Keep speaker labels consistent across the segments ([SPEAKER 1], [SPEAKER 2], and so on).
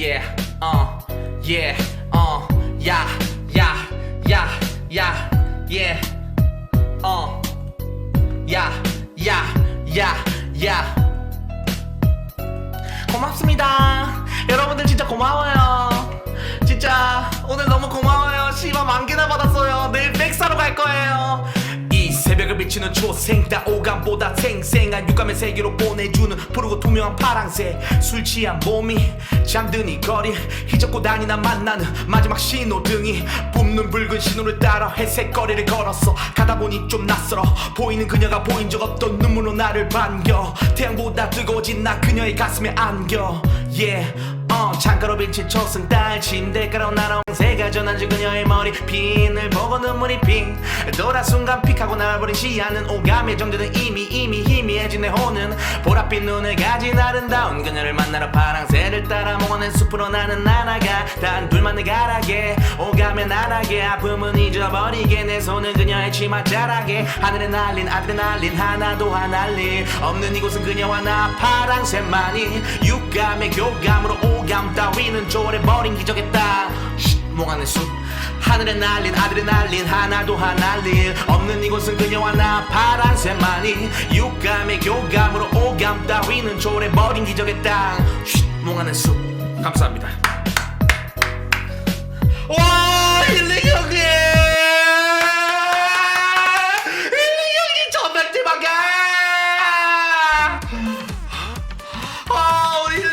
[SPEAKER 1] yeah, uh, yeah, uh, yeah, yeah, yeah, yeah, yeah, uh, yeah, yeah, yeah, yeah. 고맙습니다. 여러분들 진짜 고마워요. 진짜 오늘 너무 고마워요. 씨발 만 개나 받았어요. 내일 백 사러 갈 거예요. 이 새벽을 비추는 초생 따오감보다 생생한 육감의 세계로 보내주는 푸르고 투명한 파랑새. 술 취한 몸이 잠든 이 거리 희젓고 다니나 만나는 마지막 신호등이 뿜는 붉은 신호를 따라 회색 거리를 걸었어. 가다 보니 좀 낯설어. 보이는 그녀가 보인 적 없던 눈물로 나를 반겨. 태양보다 뜨거워진 나 그녀의 가슴에 안겨. Yeah 어, 창가로 비친 초승달 침대가로 날아온 새가 전환준 그녀의 머리 핀을 보고 눈물이 핑. 돌아 순간 픽하고 날아버린 시야는 오감의 정도는 이미 이미 희미해진 내 혼은 보랏빛 눈을 가진 아름다운 그녀를 만나러 파랑새를 따라 모는 숲으로 나는 날아가. 단 둘만의 가락에 오감의 나락에 아픔은 잊어버리게. 내 손은 그녀의 치마 자락에. 하늘에 날린 아드레날린 하나도 하날릴. 없는 이곳은 그녀와 나 파랑새만이. 육감의 교감으로 오감 따위는 조래버린 기적의 땅 몽환의 숲 하늘에 날린 아드레날린 하나도 하날릴 없는 이곳은 그녀와 나 파란새만이. 육감의 교감으로 오감 따위는 조래버린 기적의 땅 몽환의 숲 감사합니다. 와 힐링 형님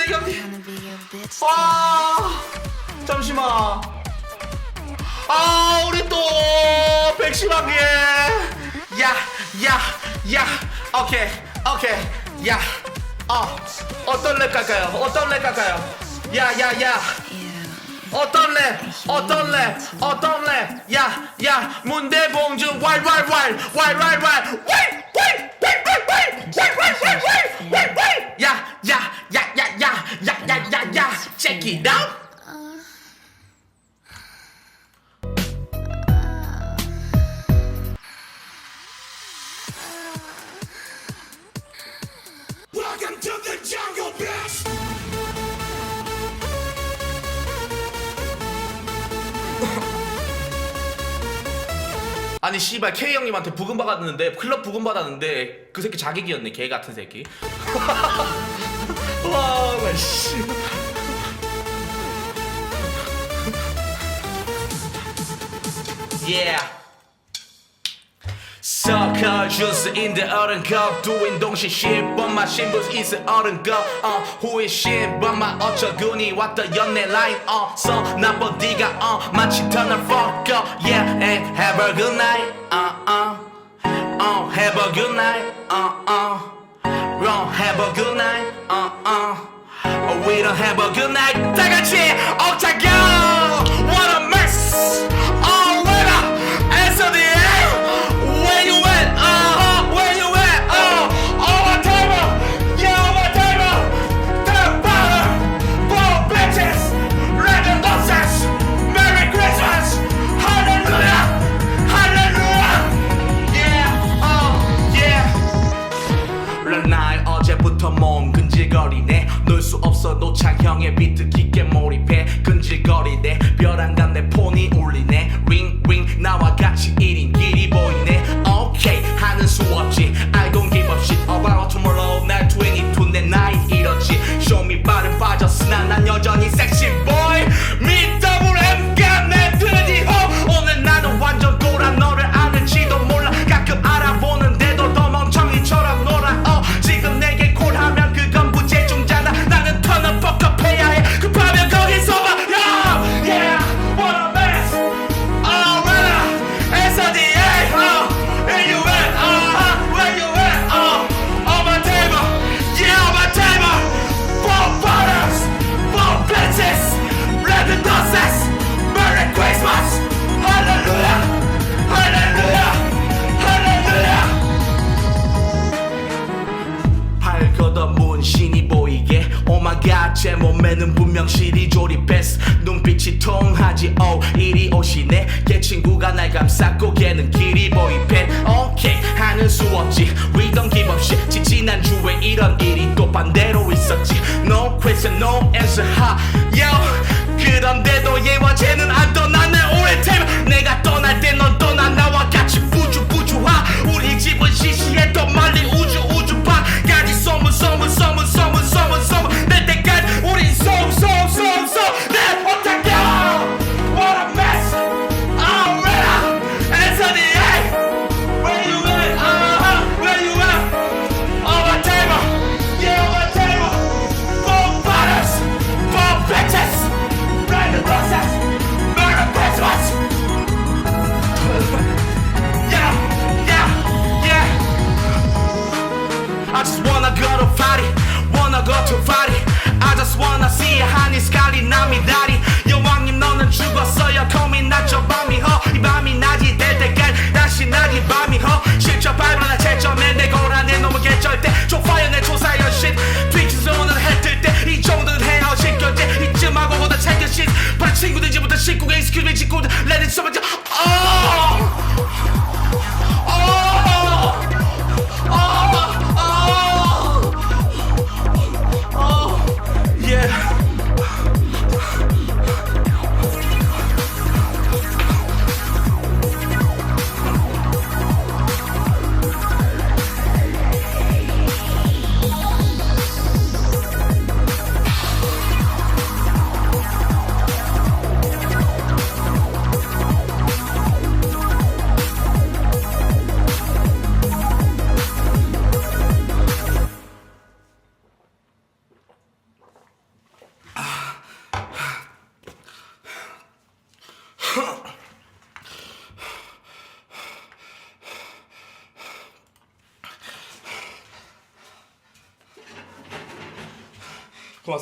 [SPEAKER 1] 아 힐링 형님 와 잠시만. 아 우리 또 백심하게 야야야. 오케이 오케이. 야어 어떤 랩 갈까요? 어떤 랩 갈까요? 야야야 어떤 랩 어떤 랩 어떤 랩 야 야 문대봉주 왈왈왈 왈왈왈 야야야야야야야야야야 check it out 아니 씨발 K 형님한테 부금 받았는데 클럽 부금 받았는데 그 새끼 자객이었네 개 같은 새끼 와나 씨. Yeah. Sucker，就是 in the other girl doing 东西 shit，帮马心不一是 other but my ultra uh, the young and line on，so uh, nobody uh, got on，马起 turn the fuck up up，yeah，and have a good night. Uh uh, have a good night. Uh-uh. Uh, uh, uh，wrong have a good night. Uh uh, don't have a good night，大家起 ultra go。 제 몸에는 분명 실이 조립했어 눈빛이 통하지 오 이리 오시네. 걔 친구가 날 감쌌고 걔는 길이 보입해 오케이 하는 수 없지. We don't give up shit 지지난주에 이런 일이 또 반대로 있었지. No question no answer ha. Yo 어제는 안 떠난 내 오랜 테마 내가 떠날 때 넌 떠나 나와 같이 부주부주하. 우리 집은 시시했던 멀리 우주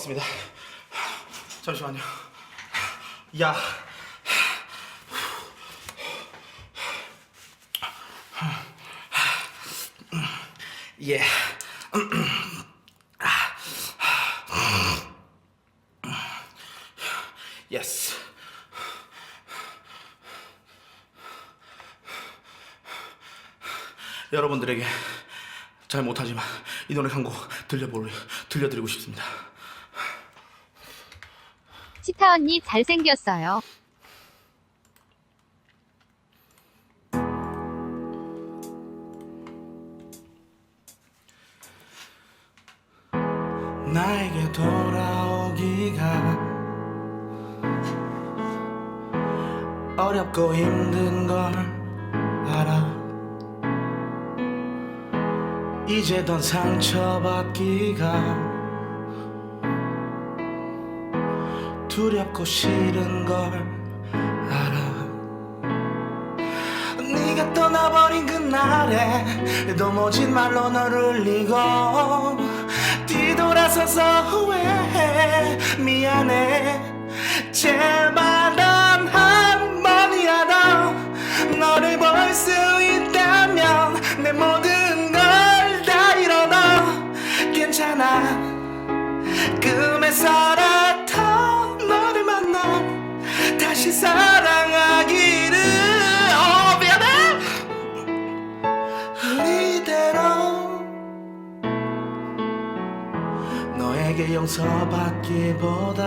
[SPEAKER 1] 고맙습니다. 잠시만요. 야. 예. 예스. 여러분들에게 잘 못하지만 이 노래 한 곡 들려드리고 싶습니다.
[SPEAKER 2] 치타 언니 잘생겼어요.
[SPEAKER 1] 나에게 돌아오기가 어렵고 힘든 걸 알아 이제 넌 상처받기가 두렵고 싫은 걸 알아. 네가 떠나버린 그날에 넘어진 말로 너를 울리고 뒤돌아서서 후회해. 미안해. 제발 단한 번이라도 너를 볼 수 있다면 내 모든 다시 사랑하기를. 어 미안해. 우리대로. 너에게 용서받기보다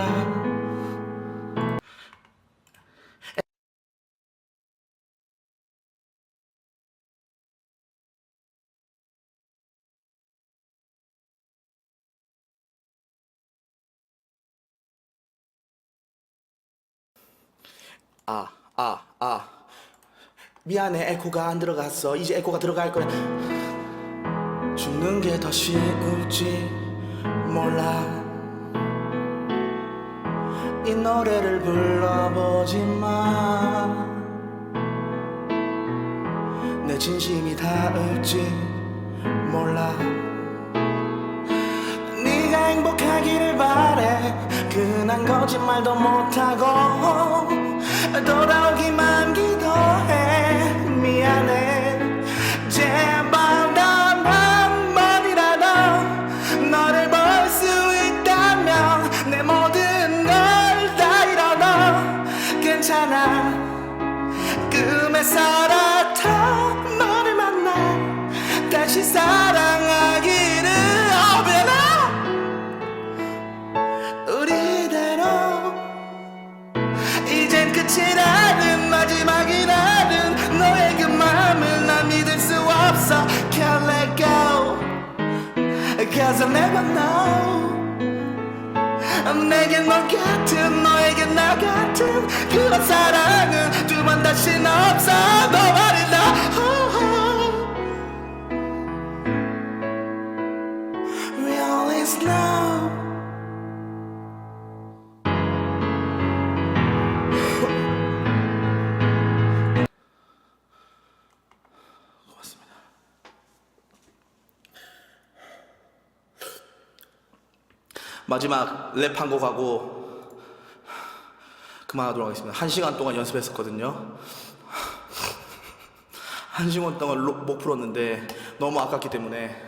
[SPEAKER 1] 아, 아, 아. 미안해, 에코가 안 들어갔어. 이제 에코가 들어갈 거야. 죽는 게 더 쉬울지 몰라. 이 노래를 불러보지만 내 진심이 닿을지 몰라. 네가 행복하기를 바래 그난 거짓말도 못하고 돌아오기만 기도해. 미안해 Never know 내게 너 같은 너에게 나 같은 그런 사랑은 두 번 다시는 없어. 너 말이다 마지막 랩 한 곡 하고 그만하도록 하겠습니다. 한 시간 동안 연습했었거든요. 한 시간 동안 로- 못 풀었는데 너무 아깝기 때문에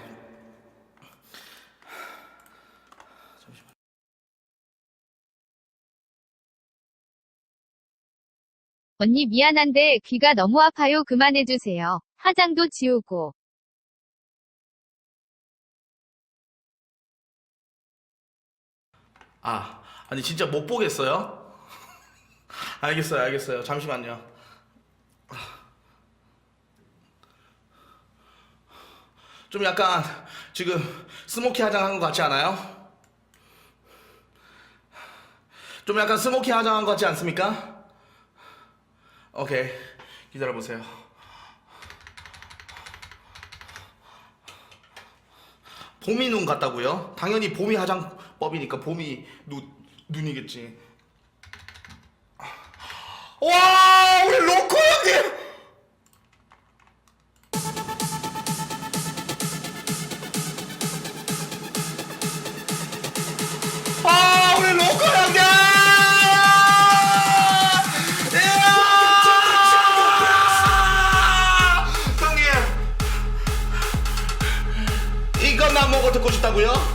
[SPEAKER 2] 언니 미안한데 귀가 너무 아파요. 그만해주세요. 화장도 지우고.
[SPEAKER 1] 아 아니 진짜 못 보겠어요? 알겠어요 알겠어요 잠시만요 좀 약간 지금 스모키 화장한 것 같지 않아요? 좀 약간 스모키 화장한 것 같지 않습니까? 오케이 기다려 보세요 봄이 눈 같다고요? 당연히 봄이 화장 법이니까 봄이 눈, 눈이겠지 와 우리 로코 형님 아 우리 로코 형님 이야! 형님 이것만 먹어 듣고 싶다고요?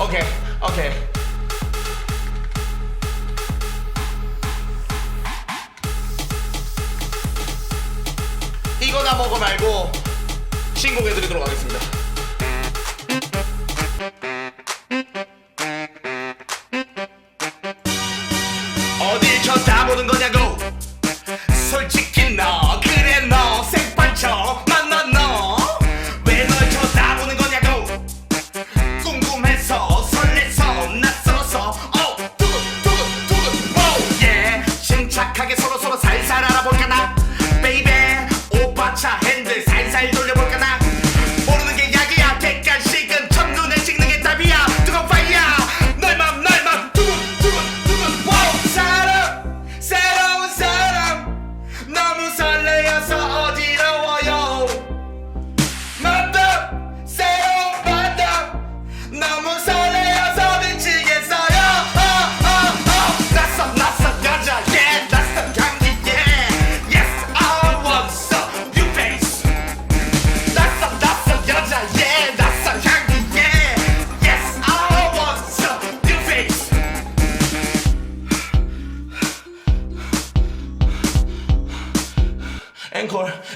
[SPEAKER 1] 오케이 오케이. 이거나 먹어 말고 신곡 해드리도록 하겠습니다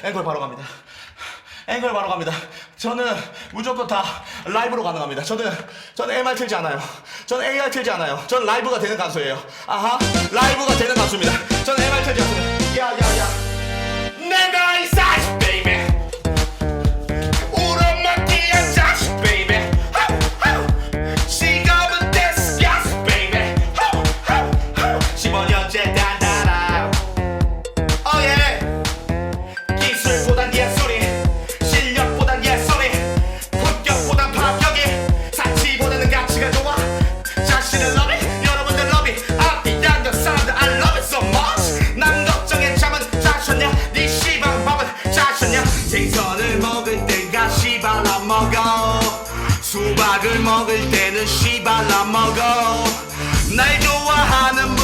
[SPEAKER 1] 앵콜 바로 갑니다. 앵콜 바로 갑니다. 저는 무조건 다 라이브로 가능합니다. 저는 저는 MR 틀지 않아요. 저는 AR 틀지 않아요. 저는 라이브가 되는 가수예요. 아하 라이브가 되는 가수입니다. 저는 MR 틀지 않습니다. 야야야. 내가 이사 생선을 먹을 때가 시발라 먹어. 수박을 먹을 때는 시발라 먹어. 날 좋아하는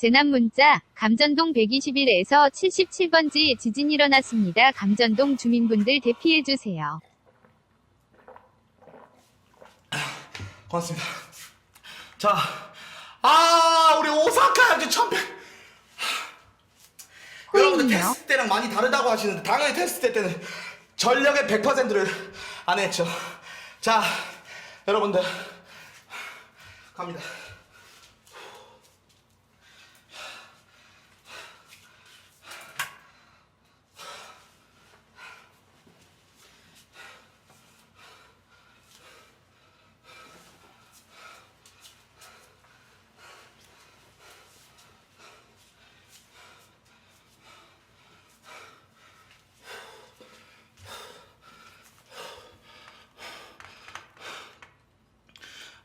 [SPEAKER 2] 재난 문자, 감전동 121에서 77번지 지진 일어났습니다. 감전동 주민분들 대피해주세요.
[SPEAKER 1] 고맙습니다. 자, 아, 우리 오사카 아주 천백. 여러분들
[SPEAKER 2] 코인이요?
[SPEAKER 1] 테스트 때랑 많이 다르다고 하시는데 당연히 테스트 때는 전력의 100%를 안 했죠. 자, 여러분들 갑니다.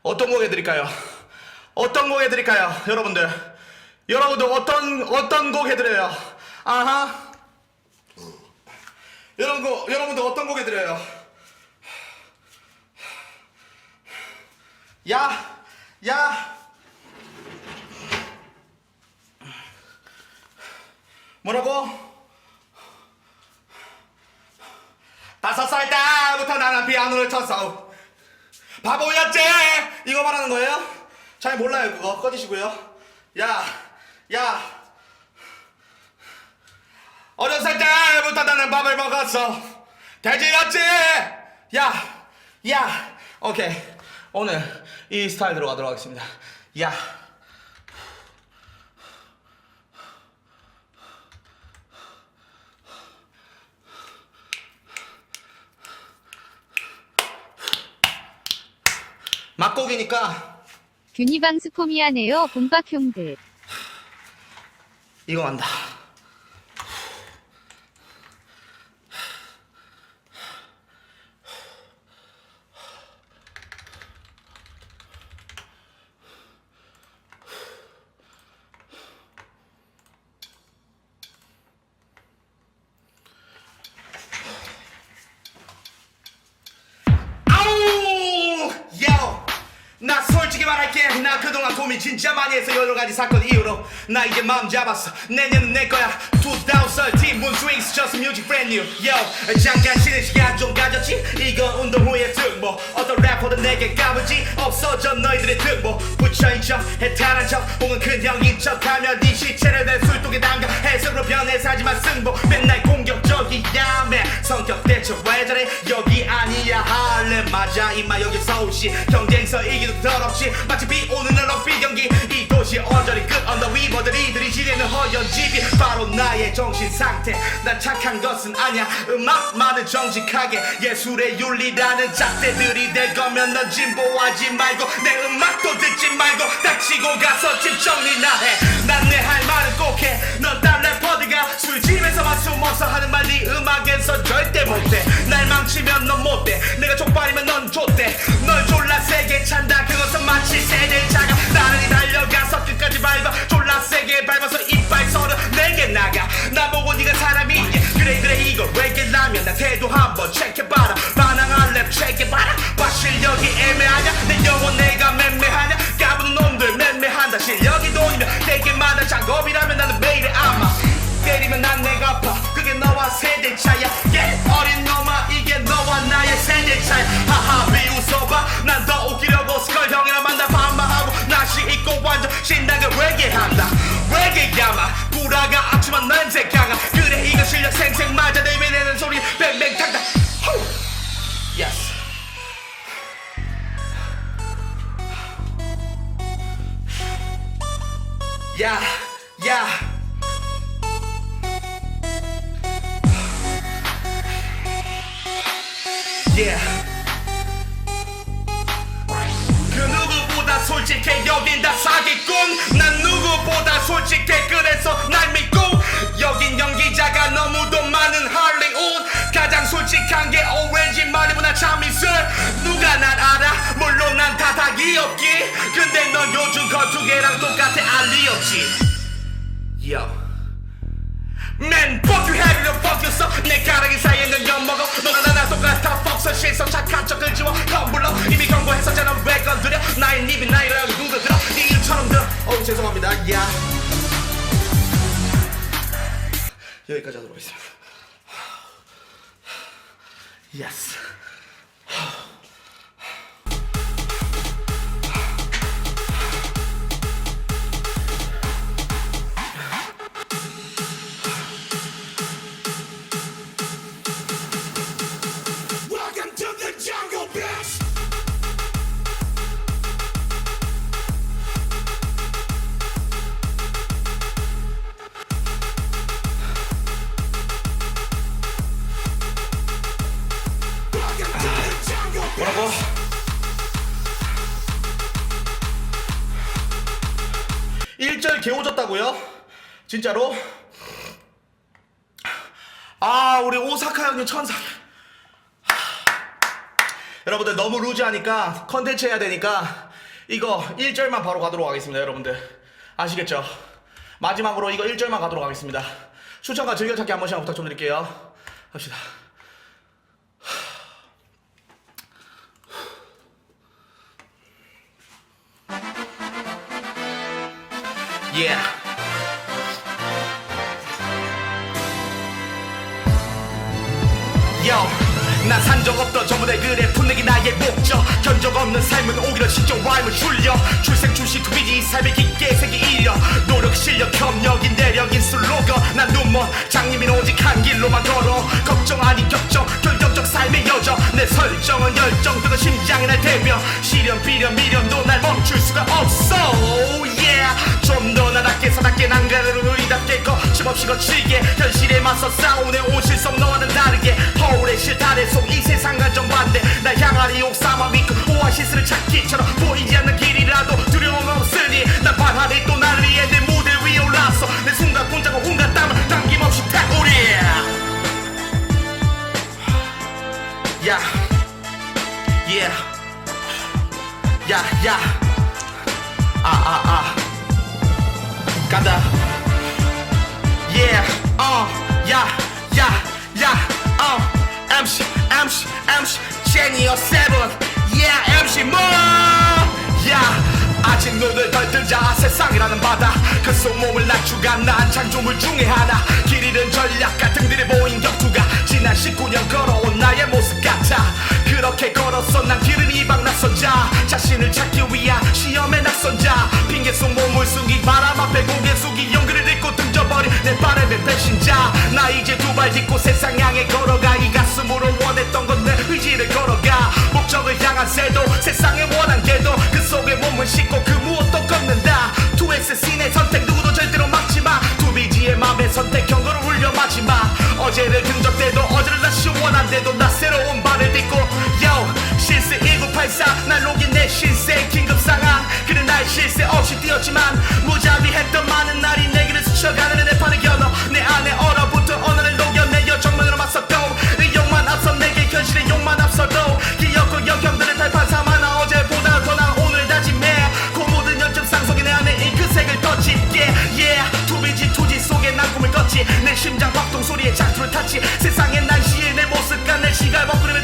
[SPEAKER 1] 어떤 곡 해드릴까요? 어떤 곡 해드릴까요? 여러분들. 여러분들 어떤 어떤 곡 해드려요? 아하. 여러분 거, 여러분들 어떤 곡 해드려요? 야, 야. 뭐라고? 다섯 살 때부터 나는 피아노를 쳤어. 바보였지? 이거 말하는 거예요? 잘 몰라요 그거. 꺼지시고요. 야, 야. 어렸을 때부터 나는 밥을 먹었어. 돼지였지? 야, 야. 오케이. 오늘 이 스타일로 가도록 하겠습니다. 야 막곡이니까
[SPEAKER 2] 균이방 스포미하네요. 본박형들.
[SPEAKER 1] 이거 간다 saco 10. 나 이제 마음 잡았어. 내년은 내 거야. 2013 문스윙스 just music brand new. Yo 잠깐 쉬는 시간 좀 가졌지? 이건 운동 후의 특보 어떤 래퍼도 내게 까불지? 없어져 너희들의 특보 부처인 척 해탈한 척 혹은 그냥 인 척 하며 네 시체를 내 술독에 담가. 해석으로 변해서 하지만 승부. 맨날 공격적이야 매. 성격 대체 왜 저래 여기 아니야 할래. 맞아 임마. 여기 서울시. 경쟁서 이기도 더럽지. 마치 비 오는 날 럭비 경기. 이 도시 언저리 끝 언더 위버 들이 들이지내는 허연 집이 바로 나의 정신 상태. 난 착한 것은 아니야. 음악만은 정직하게 예술의 윤리라는 잣대들이 될 거면 넌 진보하지 말고 내 음악도 듣지 말고 닥치고 가서 집 정리나 해난 내 할 말은 꼭해넌 딴 래퍼들가 술집에서만 숨어서 하는 말 네 음악에서 절대 못해. 날 망치면 넌 못돼 내가 족발이면 넌 좆대. 널 졸라 세게 찬다. 그것은 마치 세대 차가 나란히 달려가서 끝까지 밟아. 졸라 세게 밟아서 이빨 서로 내게 나가. 나보고 네가 사람이냐 그래 그래 이거 왜게 라면 나 태도 한번 체크해봐라. 반항한 랩 체크해봐라. 봐 실력이 애매하냐? 내 영혼 내가 맴매하냐? 까부는 놈들 맴매한다. 실력이 돈이면 되게 많아. 작업이라면 나는 때리면 난 내가 아파. 그게 너와 세대 차야. yeah. 어린 놈아 이게 너와 나의 세대 차야 하하 비웃어봐. 난 더 웃기려고 스컬 형이랑 만나 반말하고 나시 입고 완전 신나게 외계한다. 외계야마. 구라가 앞치만 냄새 강한 그래 이거 실력 생생 맞아. 내면에는 소리 뱅뱅 탕탕 후. Yes. 야, 야. Yeah. 그 누구보다 솔직해 여긴 다 사기꾼. 난 누구보다 솔직해 그래서 날 믿고. 여긴 연기자가 너무도 많은 할리우드. 가장 솔직한 게 오렌지 마리보나 참이슬. 누가 날 알아? 물론 난다다 귀엽기. 근데 넌 요즘 거두개랑 똑같아 알리였지. Yo 난 fuck you have you fuck yourself 내 가락이 사이에 넌 엿먹어. 너나 나나 똑같아 fuck so shit so 착한 척을 지워. 텀블러. 이미 경고했었잖아 왜 건드려? 나의 입이 나이라고 누구들어. 네 일처럼 들어. 어우 죄송합니다. 야. 여기까지 하도록 하겠습니다. 예스 개오졌다고요? 진짜로? 아 우리 오사카 형님 천사 여러분들 너무 루즈하니까 컨텐츠 해야 되니까 이거 1절만 바로 가도록 하겠습니다 여러분들 아시겠죠? 마지막으로 이거 1절만 가도록 하겠습니다 추천과 즐겨찾기 한 번씩 부탁 좀 드릴게요 합시다 난산적 없던 저분의 글에 풋내기 나의 목적. 견적 없는 삶은 오히려 시적 와임을 줄여. 출생 출시 투비지 이 삶의 깊게 새기 일려 노력 실력 협력인 내력인 슬로건 난 눈먼 장님인 오직 한 길로만 걸어. 걱정 아닌 격정 결정적 삶의 여정. 내 설정은 열정 뜨거 심장이 날 대며. 시련 비련 미련도 날 멈출 수가 없어. Yeah. 좀더 나답게 사답게 난간으로 의답게 거침없이 거칠게. 현실에 맞서 싸우네. 온실성 너와는 다르게. 허울의 실타 래속이 세상 과 정 반대 날 향하리 옥사마 믿고 오아시스를 찾기처럼 보이지 않는 길이라도 두려움 없으니 난 반하리 또 위해 내 무대 위에 올랐어 내 순간 공짜고 온갖 땀을 남김없이 타오리 야 yeah 야, 야. 아. 간다. Yeah, uh, 야, 야, 야, uh. MC, MC, MC, 제니 or seven. Yeah, MC 뭐. 야. 아직 눈을 덜 뜨자 세상이라는 바다 그 속 몸을 낮추가 난 창조물 중에 하나 길 잃은 전략가 등들이 보인 격투가 지난 19년 걸어온 나의 모습 같아 그렇게 걸었어 난 길은 이방 나서자. 자신을 찾기 위한 시험에 나선 자. 핑계 속 몸을 숨기 바람 앞에 고개 숙이 연기를 잃고 등져버린 내 바람의 배신자. 나 이제 두 발 딛고 세상 향해 걸어가 이 가슴으로 원했던 건 내 의지를 걸어가. 목적을 향한 새도 세상에 원한 게도 그 속에 몸을 싣고 그 무엇도 걷는다. 2SC의 선택 누구도 절대로 막지 마. 2BG의 맘의 선택 경고를 울려 마지 마. 어제를 근접대도 어제를 다시 원한대도 나 새로운 실세 1984 날 녹인 내 신세 긴급 상황 그는 나의 실세 없이 뛰었지만 무자비했던 많은 날이 내 길을 스쳐가는 내 판을 겨눠 내 안에 얼어붙은 언어를 녹여내어 정면으로 맞섰고 내 욕만 앞서 내게 현실의 욕만 앞서도 기억과 역경들을 탈판 삼아 나 어제보다 더 나은 오늘 다짐해. 그 모든 연습상 속에 내 안에 잉크색을 더 짙게. Yeah 투비지 투지 속에 난 꿈을 꿨지. 내 심장 박동 소리에 작두를 탔지. 세상의 난시에 내 모습과 내 시갈 먹구름에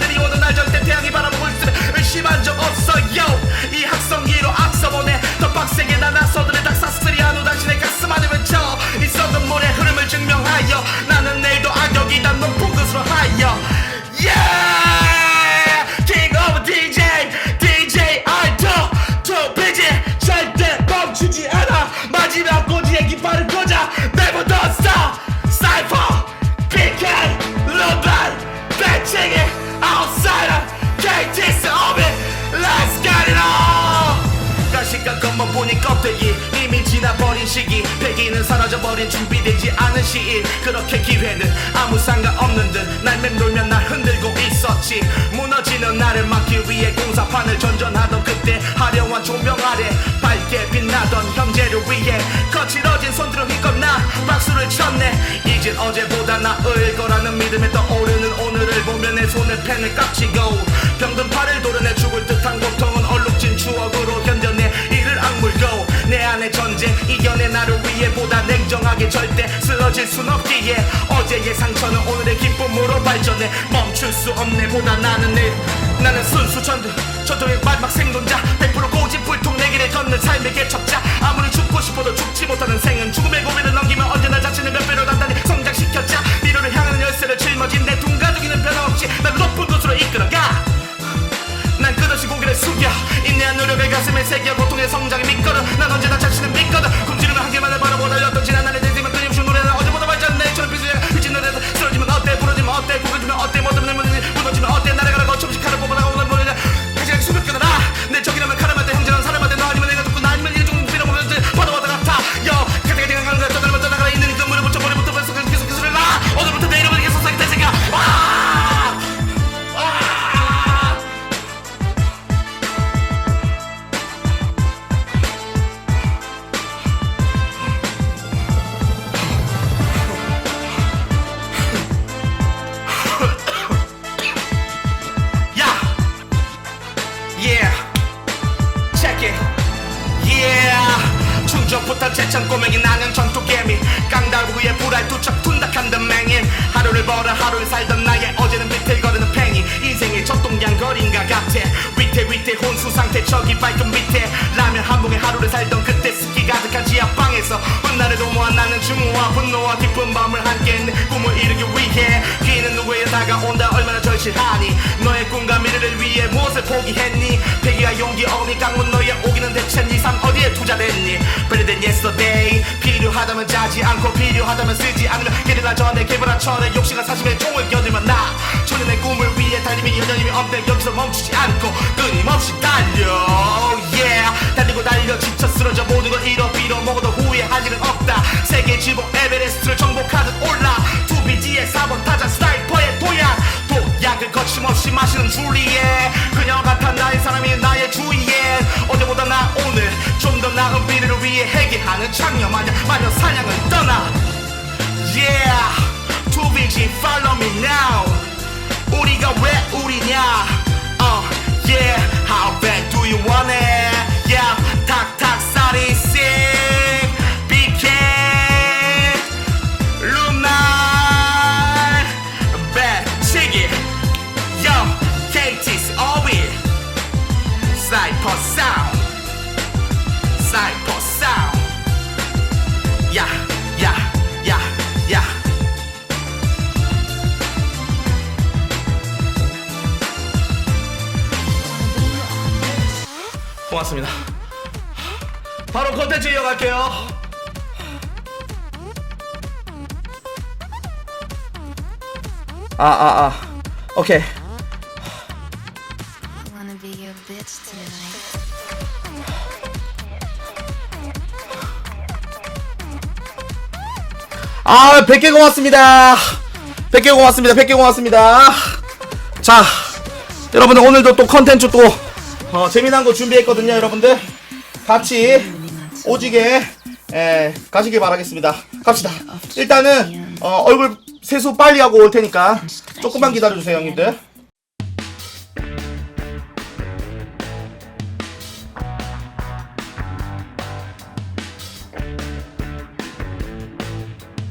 [SPEAKER 1] 시기. 패기는 사라져버린 준비되지 않은 시일. 그렇게 기회는 아무 상관없는 듯 날 맴돌면 날 흔들고 있었지. 무너지는 나를 막기 위해 공사판을 전전하던 그때 화려한 조명 아래 밝게 빛나던 형제를 위해 거칠어진 손들어 힘껏 나 박수를 쳤네. 이젠 어제보다 나을 거라는 믿음에 떠오르는 오늘을 보며 내 손을 펜을 깍지고 병든 팔을 도려내 죽을 듯한 고통은 얼룩진 추억으로 견뎌내 이를 악물고 내 안의 전쟁 이겨내 나를 위해 보다 냉정하게 절대 쓰러질 순 없기에. 어제의 상처는 오늘의 기쁨으로 발전해. 멈출 수 없네 보다 나는 내 나는 순수 전투 전투의 마지막 생존자 100% 고집불통 내 길에 걷는 삶의 개척자. 아무리 죽고 싶어도 죽지 못하는 생은 죽음의 고비를 넘기면 언제나 자신을 몇 배로 단단히 성장시켜 지켜자. 미로를 향하는 열쇠를 짊어진 내 둥가둥이는 변함없이 날 높은 곳으로 이끌어가. 난 끝없이 고개를 숙여. 인내한 노력을 가슴에 새겨 성장에 믿거든 난 언제나 자신을 믿거든 저기 발끝 밑에 라면 한 봉에 하루를 살던 그때 습기 가득한 지하방에서 훗날을 도모한 나는 증오와 분노와 깊은 밤을 함께 내 꿈을 이루기 위해 기는 누구에 다가온다 얼마나 절실하니? 너의 꿈과 미래를 위해 무엇을 포기했니? 패기와 용기 어니 강문 너의 오기는 대체 네삶 어디에 투자됐니? Better than yesterday. 필요하다면 자지 않고 필요하다면 쓰지 않으면 게릴라 전에 개발한 철의 욕심과 사심의 총을 겨들면 나. 초년의 꿈을 위해 달림이 여전히 없네 여기서 멈추지 않고 끊임없이 달려. Yeah. 달리고 달려. 지쳐 쓰러져 모든 걸 잃어 빌어 먹어도 일은 없다. 세계 지복 에베레스트를 정복하듯 올라. 투비지의 4번 타자 스나이퍼의 도약. 도약을 거침없이 마시는 줄리에 그녀 같아 나의 사람이 나의 주위에. 어제보다 나 오늘 좀 더 나은 미래를 위해 해계하는 장녀 마녀 마녀 사냥을 떠나. Yeah. 투비지 follow me now 우리가 왜 우리냐 uh, Yeah How bad do you want it Yeah 고맙습니다. 바로 컨텐츠 이어갈게요. 아, 아, 아. 오케이. 아, 100개 고맙습니다. 100개 고맙습니다. 100개 고맙습니다. 자, 여러분들 오늘도 또 컨텐츠 또 어, 재미난 거 준비했거든요, 여러분들. 같이 오지게 에, 가시길 바라겠습니다. 갑시다. 일단은 어, 얼굴 세수 빨리 하고 올 테니까 조금만 기다려주세요, 형님들.